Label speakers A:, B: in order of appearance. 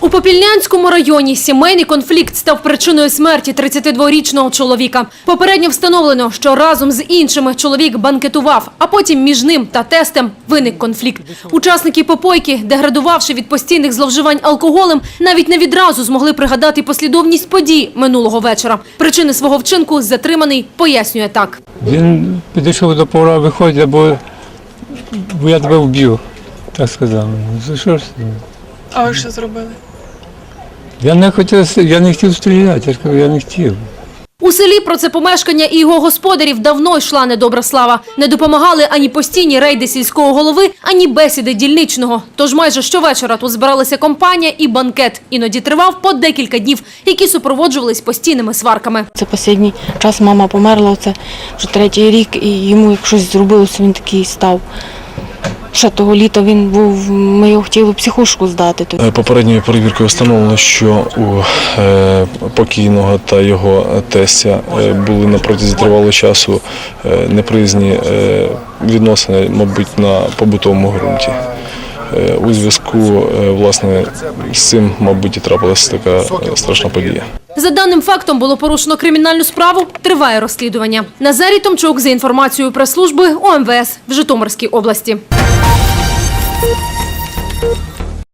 A: У Попільнянському районі сімейний конфлікт став причиною смерті 32-річного чоловіка. Попередньо встановлено, що разом з іншими чоловік банкетував, а потім між ним та тестем виник конфлікт. Учасники попойки, деградувавши від постійних зловживань алкоголем, навіть не відразу змогли пригадати послідовність подій минулого вечора. Причини свого вчинку затриманий пояснює так.
B: Він підійшов до повара, виходить, бо я тебе вб'ю. Так сказав. Ну, За що ж? ти?
C: А ви що зробили?
B: Я не хотів, я не хотів стріляти, я ж кажу, я не хотів.
A: У селі про це помешкання і його господарів давно йшла недобра слава. Не допомагали ані постійні рейди сільського голови, ані бесіди дільничного. Тож майже щовечора тут збиралася компанія і банкет. Іноді тривав по декілька днів, які супроводжувались постійними сварками.
D: Це останній час мама померла, це вже третій рік, і йому як щось зробилося, він такий став. Ще того літа він був, ми його хотіли психушку здати. тут.
E: Е, Попередньою перевіркою встановлено, що у е, покійного та його тестя е, були на протязі тривалого часу неприязні відносини, мабуть, на побутовому ґрунті. У зв'язку власне з цим, мабуть, і трапилася така страшна подія.
A: За даним фактом було порушено кримінальну справу. Триває розслідування. Назарій Томчук за інформацією прес-служби ОМВС в Житомирській області. you